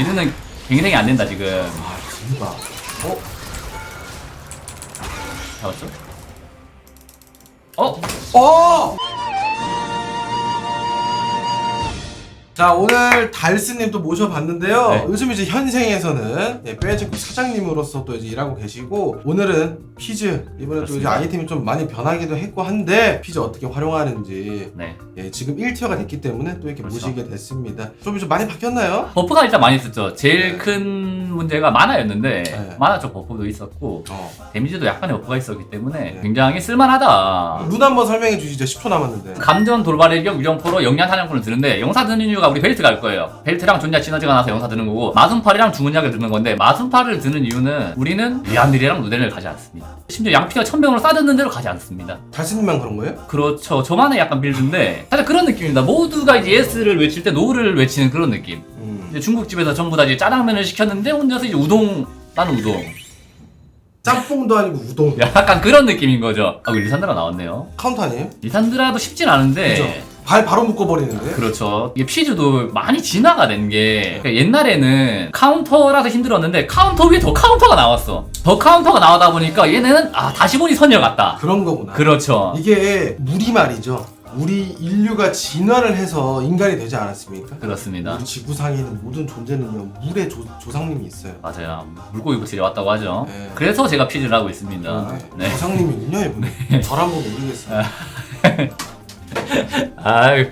미드는 갱생이 안 된다 지금. 아 진짜. 어? 잡았죠? 어? 어! 자 오늘 달스님 또 모셔봤는데요. 네. 요즘 이제 현생에서는 예, 빼지고 사장님으로서 또 이제 일하고 계시고 오늘은 피즈 이번에 또 이제 그렇습니다. 아이템이 좀 많이 변하기도 했고 한데 피즈 어떻게 활용하는지 네. 예, 지금 1티어가 됐기 때문에 또 이렇게 그렇죠. 모시게 됐습니다. 좀 이제 많이 바뀌었나요? 버프가 일단 많이 있었죠. 제일 네. 큰 문제가 만화였는데 네. 만화 쪽 버프도 있었고 어. 데미지도 약간의 버프가 있었기 때문에 네. 굉장히 쓸만하다. 룬 한번 설명해 주시죠. 10초 남았는데. 감전 돌발의 격 유령포로 영양 사냥꾼을 드는데 영사 드는 이유가 우리 벨트 갈 거예요. 벨트랑 존야 시너지가 나서 영사 드는 거고 마순팔이랑 주문약을 드는 건데 마순팔을 드는 이유는 우리는 리안들이랑 누덴을 가지 않습니다. 심지어 양피가 천병으로 싸듣는 대로 가지 않습니다. 달스님만 그런 거예요? 그렇죠. 저만의 약간 빌드인데 살짝 그런 느낌입니다. 모두가 이제 예스를 외칠 때 노를 외치는 그런 느낌. 음. 이제 중국집에서 전부 다 이제 짜장면을 시켰는데 혼자서 이제 우동 나는 우동. 짬뽕도 아니고 우동. 약간 그런 느낌인 거죠. 아, 우리 리산드라 나왔네요. 카운터님. 리산드라도 쉽진 않은데 그죠? 발 바로 묶어버리는데. 그렇죠. 이게 피즈도 많이 진화가 된게 옛날에는 카운터라서 힘들었는데 카운터 위에 더 카운터가 나왔어. 더 카운터가 나오다 보니까 얘네는 아 다시 보니 선녀 같다. 그런 거구나. 그렇죠. 이게 물이 말이죠. 우리 인류가 진화를 해서 인간이 되지 않았습니까? 그렇습니다. 우리 지구상에 있는 모든 존재는요 물의 조, 조상님이 있어요. 맞아요. 물고기 부실이 왔다고 하죠. 네. 그래서 제가 피즈를 하고 있습니다. 네. 네. 조상님이군요. 절 한번 모르겠어요. 아유,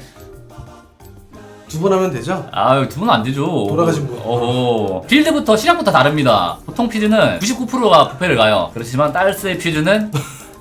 두 번 하면 되죠? 아유 두 분 안 되죠. 돌아가신 분. 오, 필드부터 시작부터 다릅니다. 보통 피즈는 99%가 부패를 가요. 그렇지만 딸스의 피즈는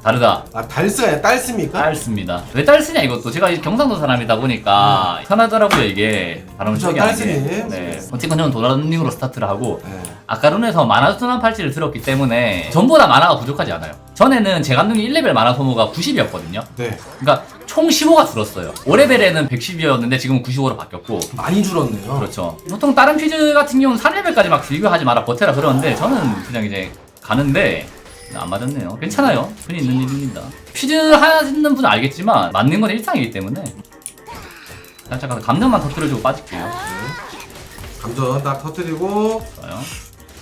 다르다. 아 달스가 딸스입니까? 딸스입니다. 왜 딸스냐 이것도 제가 이 경상도 사람이다 보니까 편하더라고요 이게 발음을 그쵸, 쓰기 하는 게. 딸스님. 네. 어쨌건 저는 도라run닝으로 스타트를 하고 네. 아까 룬에서 만화 순환 팔찌를 들었기 때문에 전보다 만화가 부족하지 않아요. 전에는 제 감독이 1레벨 만화 소모가 90이었거든요. 네. 그러니까 총 15가 줄었어요. 5레벨에는 110이었는데 지금은 95로 바뀌었고 많이 줄었네요. 그렇죠. 보통 다른 퀴즈 같은 경우는 3레벨까지 막 비교하지 마라 버텨라 그러는데 저는 그냥 이제 가는데 안 맞았네요. 괜찮아요. 흔히 있는 일입니다. 퀴즈 하는 분은 알겠지만 맞는 건 일상이기 때문에 살짝 가서 감정만 터뜨려주고 빠질게요. 감전 딱 터뜨리고 좋아요.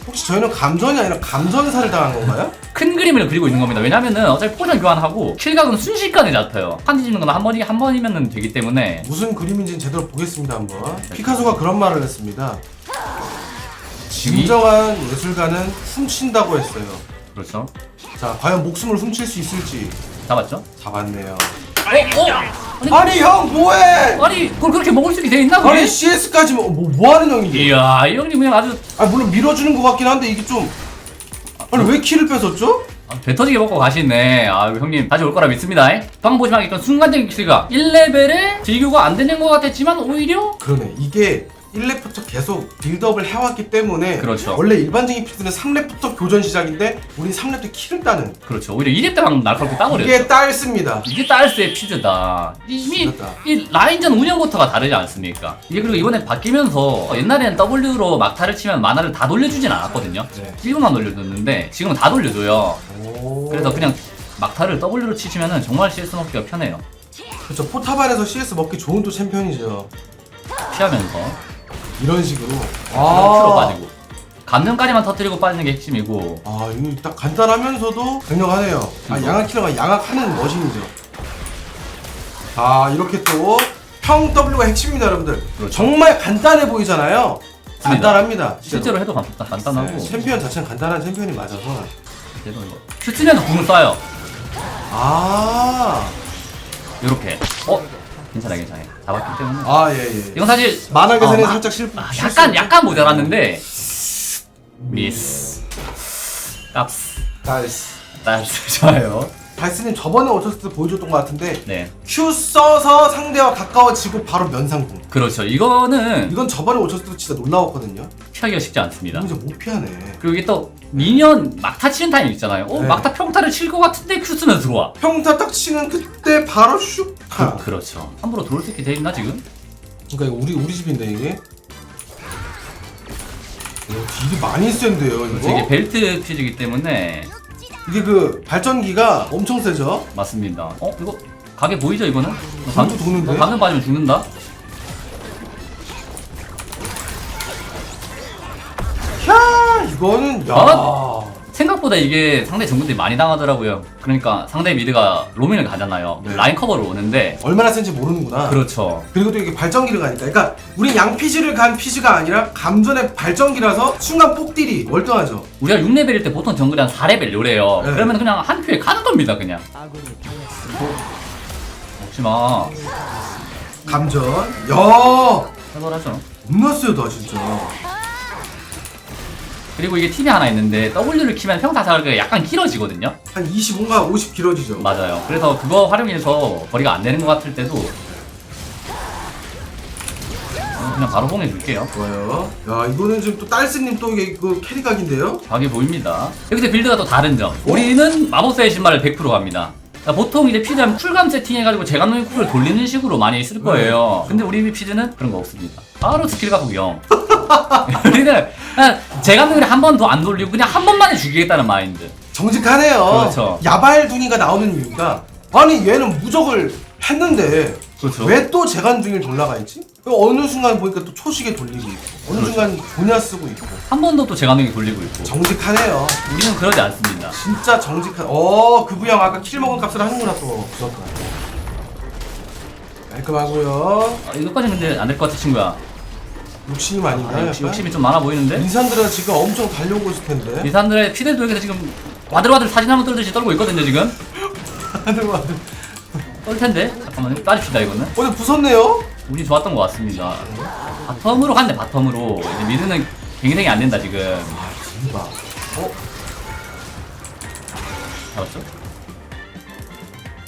혹시 저희는 감전이 아니라 감전사를 당한 건가요? 큰 그림을 그리고 있는 겁니다. 왜냐면은 어차피 포션 교환하고 킬각은 순식간에 잡혀요. 한지 찍는 건 한 번이 한 번이면은 되기 때문에 무슨 그림인지는 제대로 보겠습니다 한번. 피카소가 그런 말을 했습니다. 진정한 예술가는 훔친다고 했어요. 그렇죠. 자, 과연 목숨을 훔칠 수 있을지 잡았죠? 잡았네요. 어? 어? 아니 형 뭐해? 아니 그걸 그렇게 먹을 수 있게 돼 있나? 그게? 아니 CS까지 뭐, 뭐, 뭐 하는 형이지? 이야 이 형님 그냥 아주 아 물론 밀어주는 것 같긴 한데 이게 좀 아니 왜 키를 뺏었죠? 아, 배 터지게 먹고 가시네. 아, 형님 다시 올 거라 믿습니다. 방금 보시면 순간적인 킬가 1레벨에 딜교가 안 되는 것 같았지만 오히려 그러네 이게 1렙부터 계속 빌드업을 해왔기 때문에 그렇죠. 원래 일반적인 피드는 3렙부터 교전 시작인데 우리 3렙 때 키를 따는 그렇죠. 오히려 2렙 때 방금 날카롭게 따버렸죠. 이게 딸습니다. 이게 딸스의 피즈다. 이미 그렇다. 이 라인전 운영부터가 다르지 않습니까? 이게 그리고 이번에 바뀌면서 옛날에는 W로 막타를 치면 만화를 다 돌려주진 않았거든요. 네. 1분만 돌려줬는데 지금은 다 돌려줘요. 오. 그래서 그냥 막타를 W로 치시면은 정말 CS 먹기가 편해요. 그렇죠 포탑 안에서 CS 먹기 좋은 또 챔피언이죠. 피하면서 이런 식으로. 큐로 빠지고 감정까지만 터뜨리고 빠지는 게 핵심이고 아 이거 딱 간단하면서도 강력하네요. 아 그죠. 양악 킬러가 양악하는 머신이죠. 아 이렇게 또 평 W가 핵심입니다 여러분들. 그렇죠. 정말 간단해 보이잖아요. 간단합니다. 실제로 해도 간- 간단하고 네, 챔피언 자체는 간단한 챔피언이 맞아서. 그래서 이거 큐 쓰면서 궁을 쏴요 아, 요렇게 어? 괜찮아 괜찮아 잡았기 때문에 아 예 예. 이건 사실 만화 계산에 어, 마- 살짝 실. 아. 약간 약간 모자랐는데 미스 깝스 나이스. 나이스 좋아요 달스님 저번에 오셨을 때 보여줬던 것 같은데 네 Q 써서 상대와 가까워지고 바로 면상궁. 그렇죠 이거는 이건 저번에 오셨을 때 진짜 놀라웠거든요. 피하기가 쉽지 않습니다 진짜 못 피하네. 그리고 이게 또 미니언 막타 치는 타임 있잖아요 어 네. 막타 평타를 칠 것 같은데 큐 쓰면 들어와 평타 딱 치는 그때 바로 슉. 하. 그, 그렇죠 함부로 들어올 수 있게 돼 있나 지금? 그러니까 이거 우리 우리 집인데 이게. 오, 딜이 많이 센데요 그렇죠. 이거. 이게 벨트 퀴즈이기 때문에 이게 그 발전기가 엄청 세죠? 맞습니다. 어 이거 가게 보이죠 이거는? 너 방- 방도 도는데? 너 어, 방금 빠지면 죽는다. 캬 이거는 야. 아! 생각보다 이게 상대 정글들이 많이 당하더라고요. 그러니까 상대 미드가 로밍을 가잖아요. 네. 라인 커버를 오는데 얼마나 센지 모르는구나. 그렇죠. 그리고 또 이게 발전기를 가니까 그러니까 우리 양피지를 간 피지가 아니라 감전의 발전기라서 순간 폭딜이 월등하죠. 우리가 6레벨일 때 보통 정글이 한 4레벨 요래요. 네. 그러면 그냥 한 표에 가는 겁니다, 그냥. 먹지 마. 감전. 야. 해설하죠. 겁나 세다 진짜. 그리고 이게 팁이 하나 있는데 W를 키면 평타 사격이 약간 길어지거든요. 한 25가 50 길어지죠. 맞아요. 그래서 그거 활용해서 거리가 안 되는 것 같을 때도 어, 그냥 바로 봉해줄게요. 좋아요. 야 이거는 지금 또 딸스님 또 이게 그 캐리각인데요. 자기 보입니다. 여기서 빌드가 또 다른 점. 우리는 마법사의 신발을 100% 갑니다. 보통 이제 피드하면 쿨감 세팅해가지고 재감독의 쿨을 돌리는 식으로 많이 쓸 거예요. 근데 우리 피드는 그런 거 없습니다. 바로 스킬 가속 0. 우리는 그냥 재감독을 한번 더 안 돌리고 그냥 한 번만에 죽이겠다는 마인드. 정직하네요. 그렇죠. 야발둥이가 나오는 이유가 아니 얘는 무적을 했는데 그렇죠. 왜 또 재간둥이를 돌아가 있지? 어느 순간 보니까 또 초식에 돌리고 있고 어느 그렇죠. 순간 보냐 쓰고 있고 한 번 더또 재감독이 돌리고 있고. 정직하네요. 우리는 그러지 않습니다. 진짜 정직한. 어, 그 부양 아까 킬 먹은 값을 하는구나 또. 부럽다. 깔끔하고요. 아, 이것까지는 근데 안 될 것 같아 친구야. 욕심이 많은가요? 아, 역시 약간? 욕심이 좀 많아 보이는데? 인산들은 지금 엄청 달려오고 있을 텐데. 이 사람들의 피델 독에서 지금 와들와들 사진 한번 떨듯이 떨고 있거든요 지금. 하늘 와들. 떨 텐데 잠깐만요 빠집시다 이거는. 오늘 부쉈네요. 운이 좋았던 것 같습니다. 바텀으로 간대 바텀으로 이제 미드는 갱생이 안 된다 지금. 봐. 어? 잡았죠?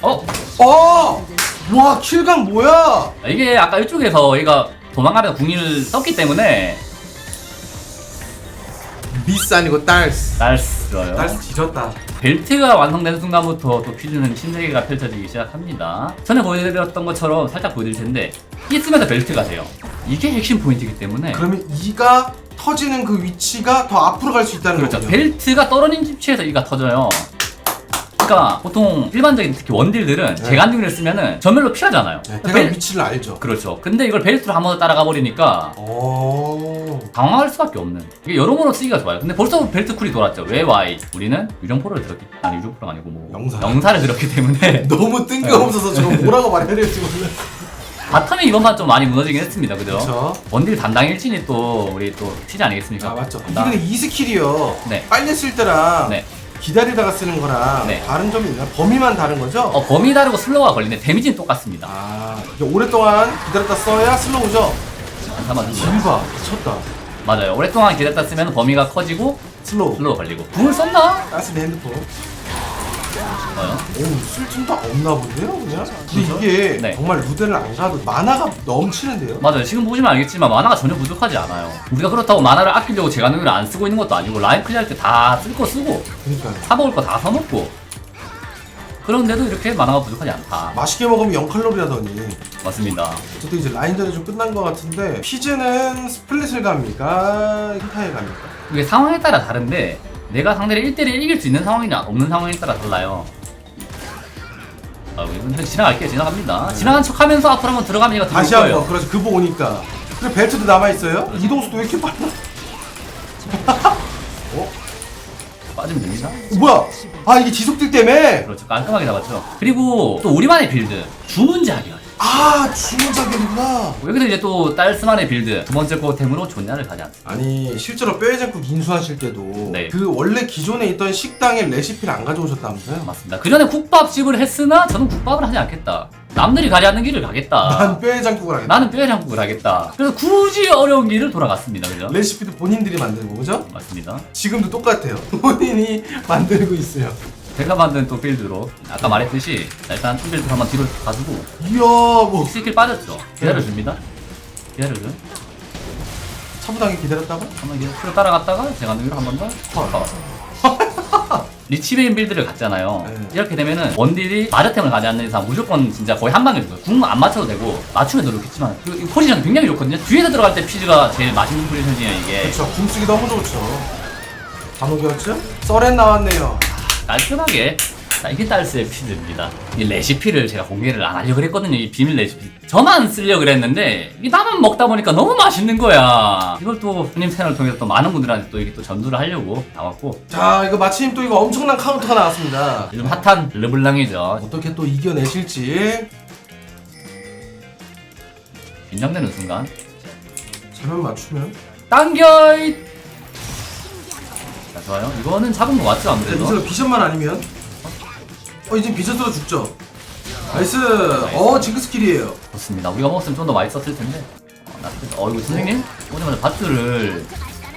어? 어! 와, 킬각 뭐야? 이게 아까 이쪽에서 얘가 도망가면서 궁리를 썼기 때문에 미스 아니고 딸스. 날스러요. 딸스 뒤졌다. 벨트가 완성되는 순간부터 또 퓨즈는 신세계가 펼쳐지기 시작합니다. 전에 보여드렸던 것처럼 살짝 보여드릴 텐데 이 쓰면서 벨트가 돼요. 이게 핵심 포인트이기 때문에 그러면 이가 터지는 그 위치가 더 앞으로 갈 수 있다는 그렇죠. 거죠. 벨트가 떨어진 위치에서 이가 터져요. 그러니까 보통 일반적인 특히 원딜들은 네. 재간중을 쓰면은 전멸로 피하잖아요. 네, 대강 벨- 위치를 알죠. 그렇죠. 근데 이걸 벨트로 한 번 더 따라가 버리니까 오. 당황할 수밖에 없는. 이게 여러모로 쓰기가 좋아요. 근데 벌써 벨트 쿨이 돌았죠. 왜 Y? 우리는 유령포를 들었기 아니 유령포가 아니고 뭐 영사. 영사를 들었기 때문에 너무 뜬금없어서 저거 뭐라고 말해야 될지 몰라. 바텀이 이번만 좀 많이 무너지긴 했습니다. 그죠? 그렇죠. 원딜 담당 일진이 또 우리 또 피지 아니겠습니까? 아 맞죠. 나- 근데 이 스킬이요. 네. 빨리 쓸 때랑 네. 기다리다가 쓰는 거랑 네. 다른 점이 있나? 범위만 다른 거죠? 어, 범위 다르고 슬로우가 걸리는데 데미지는 똑같습니다. 아 이게 오랫동안 기다렸다 써야 슬로우죠. 잠깐만. 딜바 미쳤다. 맞아요. 오랫동안 기다렸다 쓰면 범위가 커지고 슬로우. 슬로우 걸리고. 궁을 썼나? 가스비 핸드폰. 뭐요? 오쓸 틈도 없나 본데요 그냥? 근데 그죠? 이게 네. 정말 루데를 안 가도 만화가 넘치는데요? 맞아요. 지금 보시면 알겠지만 만화가 전혀 부족하지 않아요. 우리가 그렇다고 만화를 아끼려고 제가능을 안 쓰고 있는 것도 아니고 라인 클리어할 때 다 쓸 거 쓰고 그러니까요. 사먹을 거 다 사먹고 그런데도 이렇게 만화가 부족하지 않다. 맛있게 먹으면 0칼로리라더니 맞습니다. 어쨌든 이제 라인전이 좀 끝난 것 같은데 피즈는 스플릿을 갑니까? 힌타에 갑니까? 이게 상황에 따라 다른데 내가 상대를 1대1 이길 수 있는 상황이냐 없는 상황에 따라 달라요. 아, 이건 그냥 지나갈게요. 지나갑니다. 지나간 척 하면서 앞으로 한번 들어가면 얘가 들어올 다시 거예요. 한번 그래서 그보 오니까 그리고 벨트도 남아 있어요? 이동수도 왜 이렇게 빨라? 어? 빠지면 됩니다. 어, 뭐야? 아 이게 지속딜 때문에? 그렇죠. 깔끔하게 잡았죠. 그리고 또 우리만의 빌드. 주문자기가 아 주문자기구나 여기서 이제 또 딸스만의 빌드. 두 번째 코템으로 존냐를 가지 않습니다. 아니 실제로 뼈해장국 인수하실 때도 네. 그 원래 기존에 있던 식당의 레시피를 안 가져오셨다면서요? 맞습니다. 그 전에 국밥집을 했으나 저는 국밥을 하지 않겠다. 남들이 가지 않는 길을 가겠다. 난 뼈해장국을 하겠다 나는 뼈해장국을 하겠다. 그래서 굳이 어려운 길을 돌아갔습니다. 그죠? 레시피도 본인들이 만들고 그죠? 맞습니다. 지금도 똑같아요 본인이 만들고 있어요 제가 만든 또 빌드로 아까 말했듯이 일단 한 빌드 한번 뒤로 가지고 이야 뭐 스킬 빠졌죠. 기다려줍니다. 기다려줘. 차분하게 기다렸다가 한번 이렇게 뒤로 따라갔다가 제가 능기로 한 번 더 컷. 리치베인 빌드를 갔잖아요. 네. 이렇게 되면은 원딜이 마르템을 가지 않는 이상 무조건 진짜 거의 한 방에 죽어요. 궁 안 맞춰도 되고 맞추면 더 좋겠지만 그, 이 포지션 굉장히 좋거든요. 뒤에서 들어갈 때 피즈가 제일 맛있는 포지션이에요 이게. 그렇죠 궁쓰기 너무 좋죠 다 녹였죠? 썰엔 나왔네요 깔끔하게. 자 이게 딸스의 피드입니다. 이 레시피를 제가 공개를 안 하려고 그랬거든요 이 비밀 레시피. 저만 쓰려고 그랬는데 이 나만 먹다 보니까 너무 맛있는 거야. 이걸 또 손님 채널을 통해서 또 많은 분들한테 또 이게 또 전수를 하려고 나왔고. 자 이거 마침 또 이거 엄청난 카운터가 나왔습니다. 요즘 핫한 르블랑이죠. 어떻게 또 이겨내실지. 긴장되는 순간. 잘만 맞추면. 당겨 이- 자 좋아요 이거는 잡은 거 맞죠 네, 아무래도 미스가 비전만 아니면 어 이제 비전으로 죽죠. 나이스. 어 징크 스킬이에요. 좋습니다 우리가 먹었으면 좀 더 맛있었을 텐데 어, 나 그때- 어이구 선생님 오자마자 바트를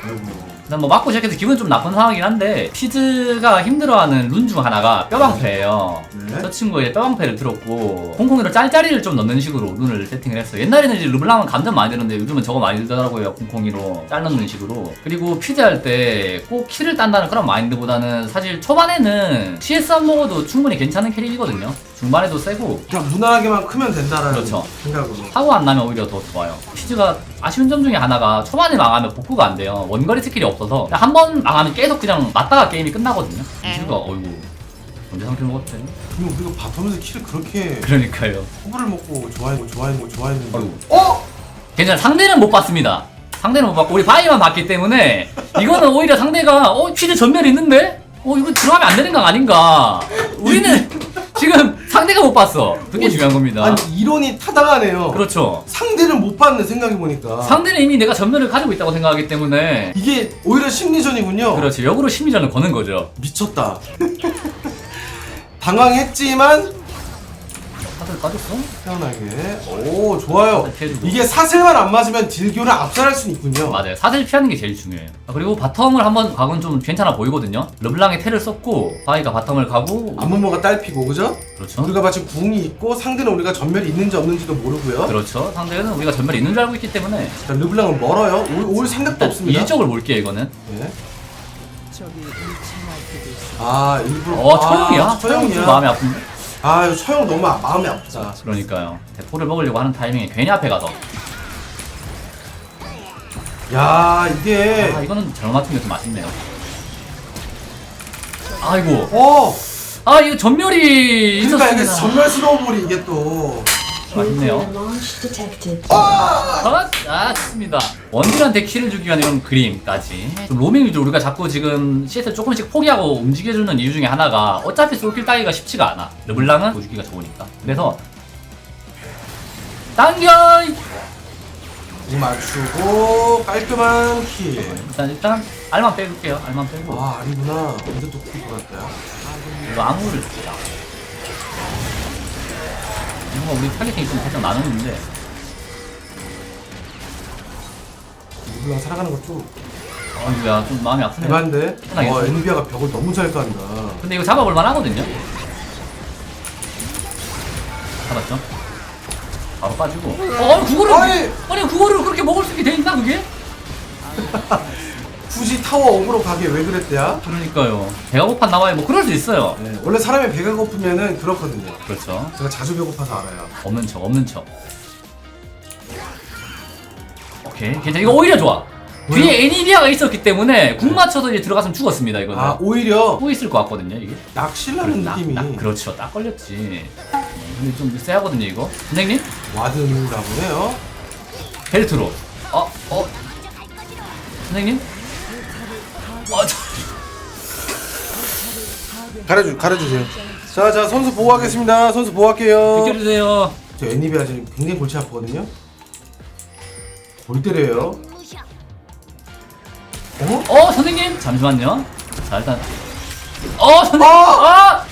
아이고. 일단 뭐 맞고 시작해서 기분 좀 나쁜 상황이긴 한데 피즈가 힘들어하는 룬 중 하나가 뼈방패예요. 네. 저 이제 뼈방패를 들었고 콩콩이로 짤짤이를 좀 넣는 식으로 룬을 세팅을 했어요. 옛날에는 이제 르블랑은 감전 많이 되는데 요즘은 저거 많이 들더라고요. 콩콩이로 짤 넣는 식으로. 그리고 피즈 할 때 꼭 키를 딴다는 그런 마인드보다는 사실 초반에는 CS 안 먹어도 충분히 괜찮은 캐릭이거든요. 중반에도 세고 그냥 무난하게만 크면 된다라는 그렇죠. 생각으로. 사고 안 나면 오히려 더 좋아요. 피즈가 아쉬운 점 중에 하나가 초반에 망하면 복구가 안 돼요. 원거리 스킬이 없어서 한 번 망하면 계속 그냥 맞다가 게임이 끝나거든요. 피즈가 어이구 언제 상태 먹었대? 그럼 우리가 밥하면서 키를 그렇게 그러니까요. 호불을 먹고 좋아했고 좋아했고 좋아했는데. 어이구. 어? 괜찮아 상대는 못 봤습니다. 상대는 못 봤고 우리 바이만 봤기 때문에 이거는 오히려 상대가 어 피즈 전멸 있는데 어 이거 들어가면 안 되는 거 아닌가? 우리는 지금 상대가 못 봤어. 그게 중요한 겁니다. 아니 이론이 타당하네요. 그렇죠. 상대를 못 봤네 생각해 보니까. 상대는 이미 내가 전멸을 가지고 있다고 생각하기 때문에 이게 오히려 심리전이군요. 그렇지 역으로 심리전을 거는 거죠. 미쳤다. 당황했지만 사슬 빠졌어? 태연하게. 오 좋아요. 피해주고. 이게 사슬만 안 맞으면 딜교를 압살할 수 있군요. 맞아요. 사슬 피하는 게 제일 중요해요. 아, 그리고 바텀을 한번 각은 좀 괜찮아 보이거든요. 르블랑의 테를 썼고 바이가 바텀을 가고 안무모가 딸피고 그죠? 그렇죠. 우리가 마치 궁이 있고 상대는 우리가 전멸이 있는지 없는지도 모르고요. 그렇죠. 상대는 우리가 전멸 있는 줄 알고 있기 때문에 자, 르블랑은 멀어요. 올, 올 생각도 일단 없습니다. 일적을 볼게요 이거는. 네. 아 일부러. 어 아, 처형이야. 처형 좀. 마음이 아픈데. 아 이거 처형 너무 아- 마음이 아프다. 그러니까요. 대포를 먹으려고 하는 타이밍에 괜히 앞에 가서. 야 이게 아 이거는 잘못 맞춘 게 좀 아쉽네요. 아이고. 어 아 이거 전멸이 그러니까 이게 있었으면 전멸스러운 이게 또 맛있네요. 아, 아, 좋습니다. 원딜한테 키를 주기 위한 이런 그림까지. 좀 로밍 위주 우리가 자꾸 지금 CS 조금씩 포기하고 움직여주는 이유 중에 하나가 어차피 솔킬 따기가 쉽지가 않아. 르블랑은 보주기가 좋으니까. 그래서 당겨! 공 맞추고 깔끔한 킬. 일단 일단 알만 빼줄게요. 알만 빼고 아 아니구나. 언제 또킬 돌았다. 이거 암호를 줍니다. 뭔가 우리 타겟팅이 좀 살짝 나누는데 르블랑 살아가는 거좀 아이고야 좀 마음이 아프네. 어 좀. 엔비아가 벽을 너무 잘 간다. 근데 이거 잡아볼 만하거든요. 잡았죠? 바로 빠지고. 어, 그거를 아니! 아니 그거를 그렇게 먹을 수 있게 돼 있나 그게? 굳이 타워 업으로 가게 왜 그랬대야? 그러니까요. 배가 고파 나와요. 뭐 그럴 수 있어요. 네, 원래 사람이 배가 고프면은 그렇거든요. 그렇죠. 제가 자주 배고파서 알아요. 없는 척, 없는 척. 오케이, 괜찮아. 이거 오히려 좋아. 뒤에 애니비아가 있었기 때문에 궁 맞춰서 이제 들어갔으면 죽었습니다. 이거는. 아 오히려 또 있을 것 같거든요. 이게. 낚시라는 딱, 느낌이 딱, 그렇죠. 딱 걸렸지. 어, 근데 좀 세하거든요 이거. 선생님? 와드인가 보네요. 벨트로. 어, 어. 선생님? 어, 저, 가려주 가려주세요. 자 자 선수 보호하겠습니다. 선수 보호할게요. 비켜주세요. 저 애니비아 지금 굉장히 골치 아프거든요. 골 때려요. 어? 어, 선생님? 잠시만요. 자, 일단. 어, 선생님! 어! 아!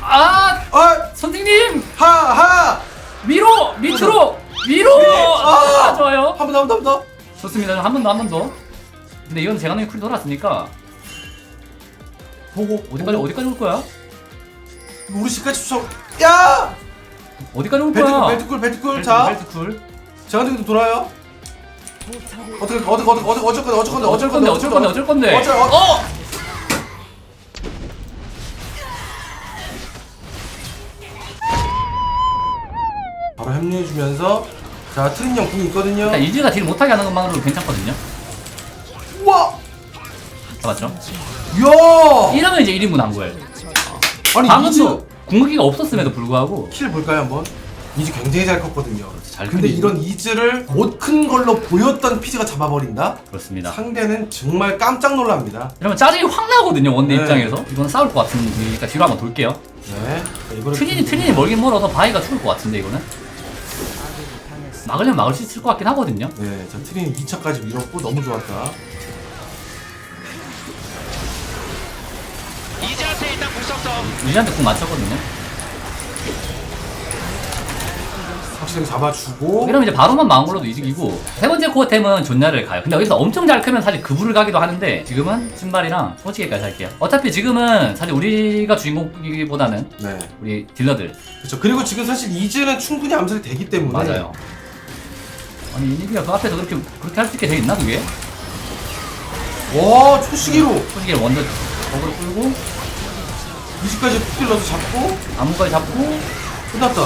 아! 아! 선생님! 하 하! 위로! 밑으로! 위로! 아! 아, 좋아요. 한 번 더 한 번 더. 좋습니다. 한 번 더, 한 번 더. 근데 이건 제가 너무 쿨 돌았으니까. 보고 어디까지, 어디까지 올 거야? 우리 집까지 추적. 야! 어디까지 올 거야? 벨트쿨 벨트쿨 벨트, 자. 벨트 쿨. 제한테도 돌아요. 어떻게 어떻게 어떻게 어떻게 어쩔 건데 어쩔 건데 어쩔 건데, 어쩔 건데, 어쩔 건데. 어쩔 어, 어! 바로 합류해 주면서 자 트린 형궁이 있거든요. 일단 이즈가 딜 못하게 하는 것만으로도 괜찮거든요. 우와! 잡았죠? 이야! 이러면 이제 1인분 한 거예요. 아니 방금도 궁극기가 없었음에도 불구하고 킬 볼까요 한번? 이즈 굉장히 잘 컸거든요. 잘 근데 크니. 이런 이즈를 못 큰 걸로 보였던 피즈가 잡아버린다? 그렇습니다. 상대는 정말 깜짝 놀랍니다. 이러면 짜증이 확 나거든요 원내 네. 입장에서 이건 싸울 것 같으니까 뒤로 한번 돌게요. 네. 자, 이번에 트린이 트린이 멀긴 멀어서 바위가 죽을 것 같은데 이거는 막으려면 막을 수 있을 것 같긴 하거든요. 네, 자 트린이 2차까지 밀었고 너무 좋았다. 이제한테 일단 공성성 유지한테 궁 맞췄거든요. 확실히 잡아주고. 이러면 이제 바로만 걸로도 이득이고 세 번째 코어템은 존나를 가요. 근데 여기서 엄청 잘 크면 사실 그불을 가기도 하는데 지금은 신발이랑 소치개까지 할게요. 어차피 지금은 사실 우리가 주인공이기보다는 네, 우리 딜러들 그렇죠. 그리고 지금 사실 이즈는 충분히 암살이 되기 때문에. 맞아요. 아니 이니비가 그 앞에서 그렇게 그렇게 할 수 있게 돼 있나 그게? 와, 초시기로 소치개를 먼 저 적으로 끌고 20까지 푸킬 넣어서 잡고 아무까지 잡고 끝났다.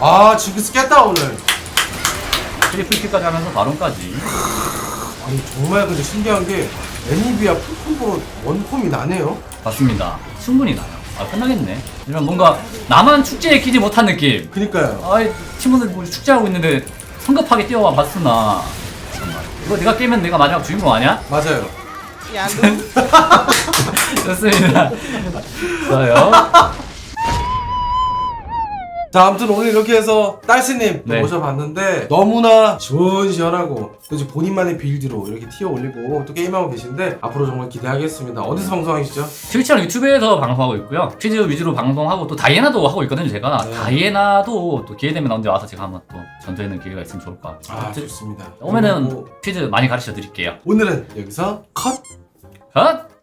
아, 징크스 깼다 오늘. 트리플킬까지 하면서 바론까지 아니 정말 근데 신기한 게 애니비아 풀콤보로 원콤이 나네요. 봤습니다. 충분히 나요. 아 끝나겠네. 이런 뭔가 나만 축제에 끼지 못한 느낌. 그니까요. 아이 친구들 뭐 축제하고 있는데 성급하게 뛰어와 봤으나 정말 이거 내가 깨면 내가 마지막 주인공 아니야? 맞아요. 좋습니다. 좋아요. 자, 아무튼 오늘 이렇게 해서 딸스님 또 네. 모셔봤는데 너무나 시원시원하고 또 이제 본인만의 빌드로 이렇게 튀어 올리고 또 게임하고 계신데 앞으로 정말 기대하겠습니다. 어디서 방송하시죠? 트위치랑 유튜브에서 방송하고 있고요. 퀴즈 위주로 방송하고 또 다이애나도 하고 있거든요. 제가 네. 다이애나도 또 기회 되면 언제 와서 제가 한번 또 전투하는 기회가 있으면 좋을 것 같아요. 아, 좋습니다. 오면은 퀴즈 많이 가르쳐 드릴게요. 오늘은 여기서 컷! 컷!